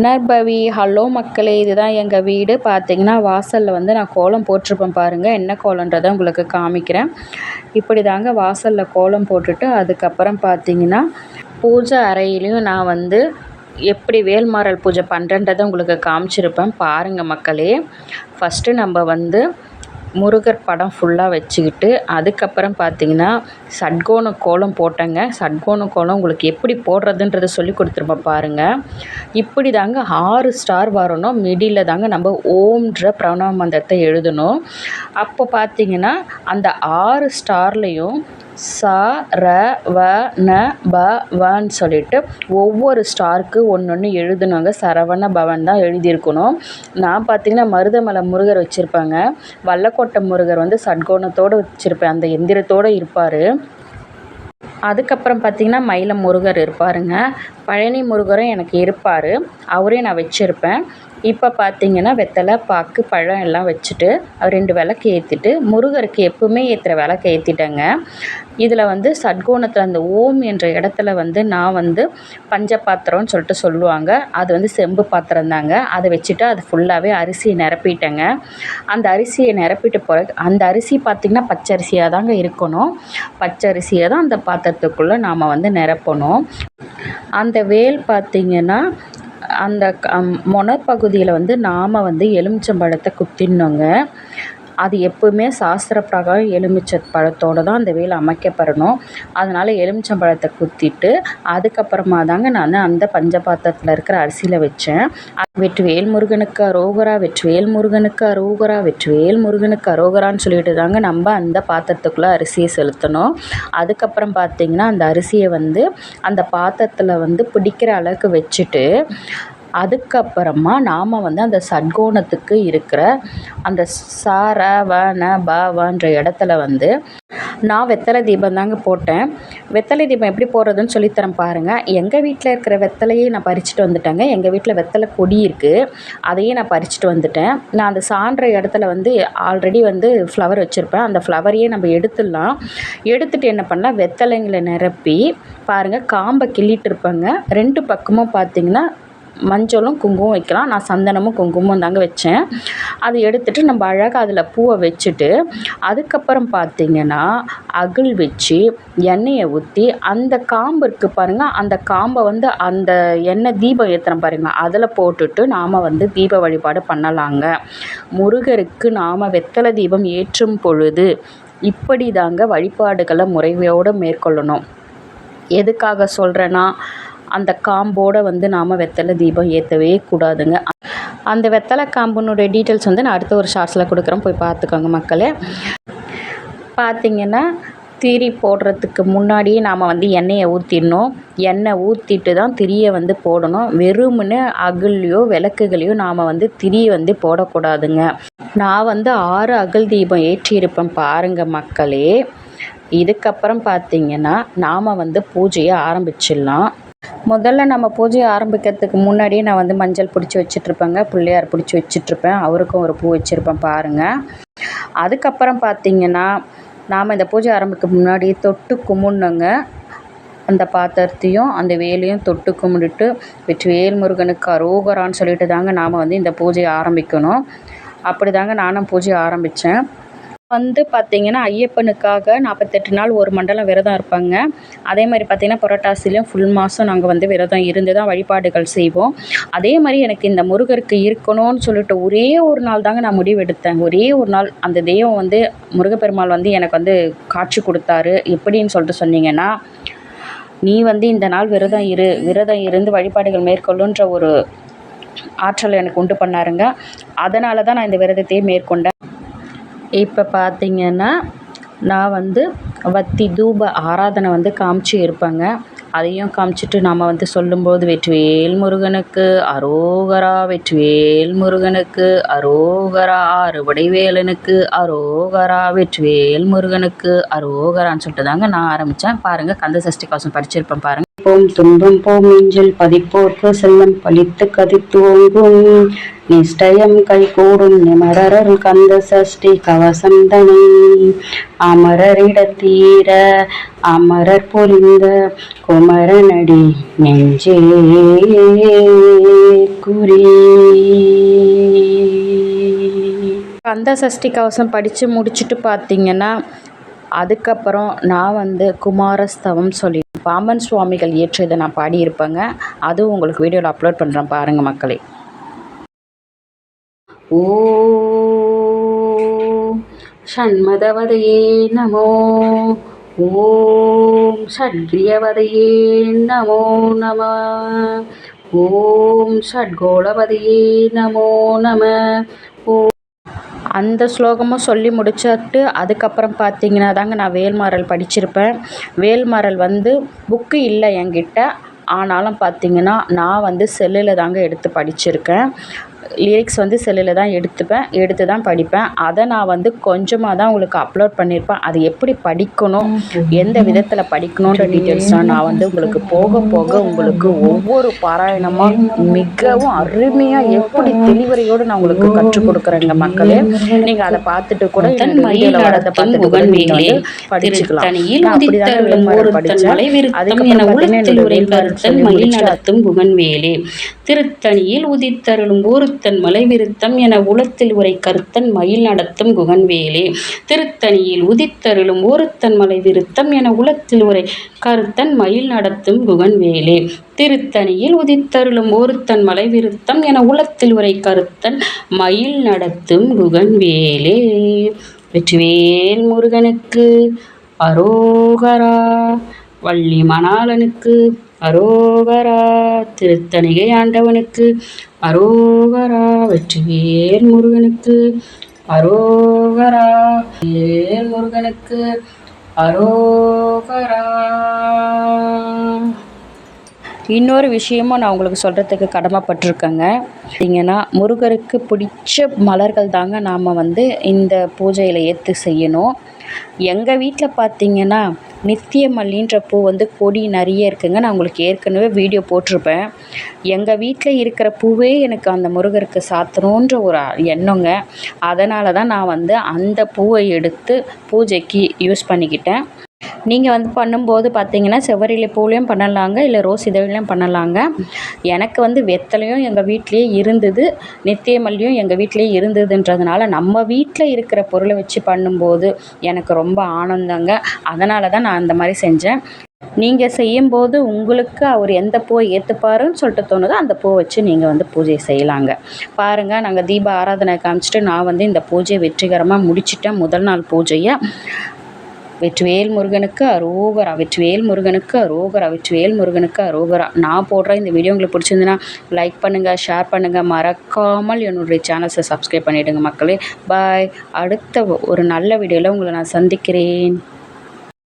நர்பவி hello மக்களே இதுதான் எங்கள் வீடு. பார்த்தீங்கன்னா வாசலில் வந்து நான் கோலம் போட்டிருப்பேன் பாருங்கள் என்ன கோலன்றதை உங்களுக்கு காமிக்கிறேன். இப்படி தாங்க வாசலில் கோலம் போட்டுட்டு அதுக்கப்புறம் பார்த்தீங்கன்னா பூஜை அறையிலையும் நான் வந்து எப்படி வேல்மாறல் பூஜை பண்ணுறன்றதை உங்களுக்கு காமிச்சிருப்பேன். பாருங்கள் மக்களே. ஃபஸ்ட்டு நம்ம வந்து முருகர் படம் ஃபுல்லாக வச்சுக்கிட்டு அதுக்கப்புறம் பார்த்தீங்கன்னா சட்கோண கோலம் போட்டேங்க. சட்கோண கோலம் உங்களுக்கு எப்படி போடுறதுன்றத சொல்லி கொடுத்துருப்பேன் பாருங்கள் இப்படி தாங்க ஆறு ஸ்டார் வரணும். மிடில் தாங்க நம்ம ஓம்ன்ற பிரணவ மந்திரத்தை எழுதணும். அப்போ பார்த்தீங்கன்னா அந்த ஆறு ஸ்டார்லேயும் ச ர வ ந ப வன்னு சொல்லிட்டு ஒவ்வொரு ஸ்டாருக்கு ஒன்று ஒன்று எழுதணுங்க சரவண பவன் தான் எழுதியிருக்கணும். நான் பார்த்தீங்கன்னா மருதமலை முருகர் வச்சுருப்பேங்க. வல்லக்கோட்டை முருகர் வந்து சட்கோணத்தோடு வச்சுருப்பேன் அந்த எந்திரத்தோடு இருப்பார். அதுக்கப்புறம் பார்த்திங்கன்னா மயிலம் முருகர் இருப்பாருங்க. பழனி முருகரும் எனக்கு இருப்பார். அவரையும் நான் வச்சுருப்பேன். இப்போ பார்த்தீங்கன்னா வெத்தலை பாக்கு பழம் எல்லாம் வச்சுட்டு ரெண்டு விளக்கு ஏற்றிட்டு முருகருக்கு எப்பவுமே ஏற்றுற விளக்கு ஏற்றிட்டேங்க இதில் வந்து சட்கோணத்தில் அந்த ஓம் என்ற இடத்துல வந்து நான் வந்து பஞ்ச பாத்திரம்னு சொல்லிட்டு சொல்லுவாங்க. அது வந்து செம்பு பாத்திரம் தாங்க. அதை வச்சுட்டு அது ஃபுல்லாகவே அரிசியை நிரப்பிட்டேங்க. அந்த அரிசியை நிரப்பிட்டு பிறகு அந்த அரிசி பார்த்திங்கன்னா பச்சரிசியாக தாங்க இருக்கணும். பச்சரிசியை தான் அந்த பாத்திரத்துக்குள்ளே நாம் வந்து நிரப்பணும். அந்த வேல் பார்த்திங்கன்னா அந்த முனப்பகுதியில் வந்து நாம் வந்து எலுமிச்சம்பழத்தை குத்திடணுங்க. அது எப்போவுமே சாஸ்திர பிரகாரம் எலுமிச்சை பழத்தோடு தான் அந்த வேல் அமைக்கப்படணும். அதனால் எலுமிச்சம்பழத்தை குத்திட்டு அதுக்கப்புறமா தாங்க நான் அந்த பஞ்ச பாத்திரத்தில் இருக்கிற அரிசியில் வச்சேன். வெற்றிவேல் முருகனுக்கு அரோகரா வெற்றிவேல் முருகனுக்கு அரோகரா வெற்றிவேல் முருகனுக்கு அரோகரான்னு சொல்லிட்டு தாங்க நம்ம அந்த பாத்திரத்துக்குள்ளே அரிசியை செலுத்தணும். அதுக்கப்புறம் பார்த்திங்கன்னா அந்த அரிசியை வந்து அந்த பாத்திரத்தில் வந்து பிடிக்கிற அளவுக்கு வச்சுட்டு அதுக்கப்புறமா நாம் வந்து அந்த சட்கோணத்துக்கு இருக்கிற அந்த ச ர வ ந ப வன்ற இடத்துல வந்து நான் வெத்தலை தீபம் தாங்க போட்டேன். வெத்தலை தீபம் எப்படி போடுறதுன்னு சொல்லித்தரேன் பாருங்கள் எங்கள் வீட்டில் இருக்கிற வெத்தலையே நான் பறிச்சுட்டு வந்துட்டேங்க. எங்கள் வீட்டில் வெத்தலை கொடி இருக்குது அதையே நான் பறிச்சுட்டு வந்துட்டேன். நான் அந்த சான்ற இடத்துல வந்து ஆல்ரெடி வந்து ஃப்ளவர் வச்சுருப்பேன். அந்த ஃப்ளவரையே நம்ம எடுத்துடலாம். எடுத்துகிட்டு என்ன பண்ணலாம்? வெத்தலைங்களை நிரப்பி பாருங்கள் காம்பை கிள்ளிட்டு இருப்பேங்க. ரெண்டு பக்கமும் பார்த்திங்கன்னா மஞ்சளும் குங்குமம் வைக்கலாம். நான் சந்தனமும் குங்குமம் தாங்க வச்சேன். அது எடுத்துகிட்டு நம்ம அழகாக அதில் பூவை வச்சுட்டு அதுக்கப்புறம் பார்த்திங்கன்னா அகில் வச்சு எண்ணெயை ஊற்றி அந்த காம்பு இருக்குது பாருங்கள் அந்த காம்பை வந்து அந்த எண்ணெய் தீபம் ஏற்றுறோம் பாருங்கள் அதில் போட்டுட்டு நாம் வந்து தீப வழிபாடு பண்ணலாங்க. முருகருக்கு நாம் வெத்தலை தீபம் ஏற்றும் பொழுது இப்படி தாங்க வழிபாடுகளை முறையோடு மேற்கொள்ளணும். எதுக்காக சொல்கிறேன்னா அந்த காம்போடு வந்து நாம் வெத்தலை தீபம் ஏற்றவே கூடாதுங்க. அந்த வெத்தலை காம்பினுடைய டீட்டெயில்ஸ் வந்து நான் அடுத்த ஒரு ஷார்ட்ஸில் கொடுக்குறேன். போய் பார்த்துக்கோங்க மக்களே. பார்த்திங்கன்னா திரி போடுறதுக்கு முன்னாடியே நாம் வந்து எண்ணெயை ஊற்றிடணும் எண்ணெய் ஊற்றிட்டு தான் திரியை வந்து போடணும். வெறும்னு அகல்லையோ விளக்குகளையோ நாம் வந்து திரியை வந்து போடக்கூடாதுங்க. நான் வந்து ஆறு அகல் தீபம் ஏற்றியிருப்பேன் பாருங்கள் மக்களே. இதுக்கப்புறம் பார்த்திங்கன்னா நாம் வந்து பூஜையை ஆரம்பிச்சிடலாம். முதல்ல நம்ம பூஜையை ஆரம்பிக்கிறதுக்கு முன்னாடியே நான் வந்து மஞ்சள் பிடிச்சி வச்சிட்ருப்பேங்க. பிள்ளையார் பிடிச்சி வச்சிட்ருப்பேன். அவருக்கும் ஒரு பூ வச்சுருப்பேன் பாருங்கள் அதுக்கப்புறம் பார்த்திங்கன்னா நாம் இந்த பூஜை ஆரம்பிக்க முன்னாடி தொட்டு கும்பிட்ணுங்க. அந்த பாத்திரத்தையும் அந்த வேலையும் தொட்டு கும்பிட்டுட்டு வெற்றி வேல் முருகனுக்கு அரோகரான்னு சொல்லிட்டு தாங்க நாம் வந்து இந்த பூஜையை ஆரம்பிக்கணும். அப்படி தாங்க நானும் பூஜையை ஆரம்பித்தேன் வந்து பார்த்திங்கன்னா ஐயப்பனுக்காக நாற்பத்தெட்டு நாள் ஒரு மண்டலம் விரதம் இருப்பாங்க. அதே மாதிரி பார்த்திங்கன்னா புரட்டாசிலையும் ஃபுல் மாதம் நாங்கள் வந்து விரதம் இருந்து தான் வழிபாடுகள் செய்வோம். அதே மாதிரி எனக்கு இந்த முருகருக்கு இருக்கணும்னு சொல்லிட்டு ஒரே ஒரு நாள் தாங்க நான் முடிவெடுத்தேன் ஒரே ஒரு நாள் அந்த தெய்வம் வந்து முருகப்பெருமாள் வந்து எனக்கு வந்து காட்சி கொடுத்தாரு. எப்படின்னு சொல்லிட்டு சொன்னீங்கன்னா நீ வந்து இந்த நாள் விரதம் இரு. விரதம் இருந்து வழிபாடுகள் மேற்கொள்ளுன்ற ஒரு ஆற்றல் எனக்கு உண்டு பண்ணாருங்க. அதனால தான் நான் இந்த விரதத்தையே மேற்கொண்டேன். இப்போ பார்த்திங்கன்னா நான் வந்து வத்தி தூப ஆராதனை வந்து காமிச்சு இருப்பேங்க. அதையும் காமிச்சிட்டு நாம் வந்து சொல்லும்போது வெற்றிவேல் முருகனுக்கு அரோகரா வெற்றிவேல் முருகனுக்கு அரோகரா அறுபடை வேலனுக்கு அரோகரா வெற்றிவேல் முருகனுக்கு அரோகரான்னு சொல்லிட்டு தாங்க நான் ஆரம்பித்தேன் பாருங்கள் கந்த சஷ்டி கவசம் படிச்சிருப்பேன் பாருங்கள் போம் துன்பம் போம் நெஞ்சில் பதிப்போர்க்கு செல்லம் பழித்து கதித்துவங்கும் நிஷ்டயம் கைகூடும் நிமரர் கந்த சஷ்டி கவசந்தனை அமரரிடத்தீர அமரர் பொலிந்த குமரனடி நெஞ்சே குறி. கந்த சஷ்டி கவசம் படித்து முடிச்சுட்டு பார்த்தீங்கன்னா அதுக்கப்புறம் நான் வந்து குமாரஸ்தவம் சொல்லி பாம்பன் சுவாமிகள் இயற்றியதை நான் பாடியிருப்பேங்க. அதுவும் உங்களுக்கு வீடியோவில் அப்லோட் பண்ணுறேன் பாருங்கள் மக்களே. ஓ ஷண்மதவதையே நமோ ஓம் ஷட்கிரியவதையே நமோ நம ஓம் ஷட்கோளவதையே நமோ நம அந்த ஸ்லோகமும் சொல்லி முடிச்சிட்டு அதுக்கப்புறம் பார்த்தீங்கன்னா தாங்க நான் வேல்மாறல் படிச்சிருப்பேன். வேல்மாறல் வந்து புக்கு இல்லை என்கிட்ட. ஆனாலும் பார்த்தீங்கன்னா நான் வந்து செல்லில் தாங்க எடுத்து படிச்சிருக்கேன். லிரிக்ஸ் வந்து செல்லில் தான் எடுத்துப்பேன் எடுத்து தான் படிப்பேன். அதை நான் வந்து கொஞ்சமாக தான் உங்களுக்கு அப்லோட் பண்ணியிருப்பேன். அது எப்படி படிக்கணும் எந்த விதத்தில் படிக்கணுன்ற டீட்டெயில்ஸ்லாம் நான் வந்து உங்களுக்கு போக போக உங்களுக்கு ஒவ்வொரு பாராயணமாக மிகவும் அருமையாக எப்படி தெளிவரையோடு நான் உங்களுக்கு கற்றுக் கொடுக்குறேங்க மக்களே. நீங்கள் அதை பார்த்துட்டு கூட திருத்தணியில் உதித்தருளும் வேல்மாறல் ஒருத்தன் மலை விருத்தம் என உளத்தில் உரை கருத்தன் மயில் நடத்தும் குகன்வேலே. திருத்தணியில் உதித்தருளும் ஒருத்தன் மலை விருத்தம் என உலத்தில் உரை கருத்தன் மயில் நடத்தும் குகன்வேலே. திருத்தணியில் உதித்தருளும் ஒருத்தன் மலை விருத்தம் என உலத்தில் உரை கருத்தன் மயில் நடத்தும் குகன்வேலே. திருத்தணியில் உதித்தருளும் ஒருத்தன் மலை விருத்தம் என உலத்தில் உரை கருத்தன் மயில் நடத்தும் குகன் வேலே வெற்றிவேல் முருகனுக்கு அரோகரா. வள்ளி மணாளனுக்கு அரோகரா திருத்தணிகை ஆண்டவனுக்கு அரோகரா வெற்றிவேல் முருகனுக்கு அரோகரா வேல் முருகனுக்கு அரோகரா. இன்னொரு விஷயமும் நான் உங்களுக்கு சொல்கிறதுக்கு கடமைப்பட்டிருக்கேங்க. பார்த்தீங்கன்னா முருகருக்கு பிடிச்ச மலர்கள் தாங்க நாம் வந்து இந்த பூஜையில் ஏற்று செய்யணும். எங்கள் வீட்டில் பார்த்தீங்கன்னா நித்திய மல்லின்ற பூ வந்து கொடி நிறைய இருக்குங்க. நான் உங்களுக்கு ஏற்கனவே வீடியோ போட்டிருப்பேன். எங்கள் வீட்டில் இருக்கிற பூவே எனக்கு அந்த முருகருக்கு சாத்தணுன்ற ஒரு எண்ணங்க. அதனால தான் நான் வந்து அந்த பூவை எடுத்து பூஜைக்கு யூஸ் பண்ணிக்கிட்டேன். நீங்கள் வந்து பண்ணும்போது பார்த்தீங்கன்னா செவ்வரிலை பூலையும் பண்ணலாங்க இல்லை ரோஸ் இதழ்லையும் பண்ணலாங்க. எனக்கு வந்து வெத்தலையும் எங்கள் வீட்டிலேயே இருந்தது நித்திய மல்லியும் எங்கள் வீட்டிலேயே இருந்ததுன்றதுனால நம்ம வீட்டில் இருக்கிற பொருளை வச்சு பண்ணும்போது எனக்கு ரொம்ப ஆனந்தங்க. அதனால தான் நான் அந்த மாதிரி செஞ்சேன். நீங்கள் செய்யும்போது உங்களுக்கு அவர் எந்த பூவை ஏற்றுப்பாருன்னு சொல்லிட்டு தோணுதோ அந்த பூவை வச்சு நீங்கள் வந்து பூஜை செய்யலாங்க. பாருங்கள் நாங்கள் தீப ஆராதனை காமிச்சிட்டு நான் வந்து இந்த பூஜையை வெற்றிகரமாக முடிச்சிட்டேன் முதல் நாள் பூஜையை. வெற்றிவேல் முருகனுக்கு அரோகரா வெற்றிவேல் முருகனுக்கு அரோகரா வெற்றிவேல் முருகனுக்கு அரோகரா. நான் போடுற இந்த வீடியோ உங்களுக்கு பிடிச்சிருந்துன்னா லைக் பண்ணுங்கள் ஷேர் பண்ணுங்கள் மறக்காமல் என்னுடைய சேனல்ஸை சப்ஸ்கிரைப் பண்ணிவிடுங்க மக்களே. பாய் அடுத்த ஒரு நல்ல வீடியோவில் உங்களை நான் சந்திக்கிறேன்.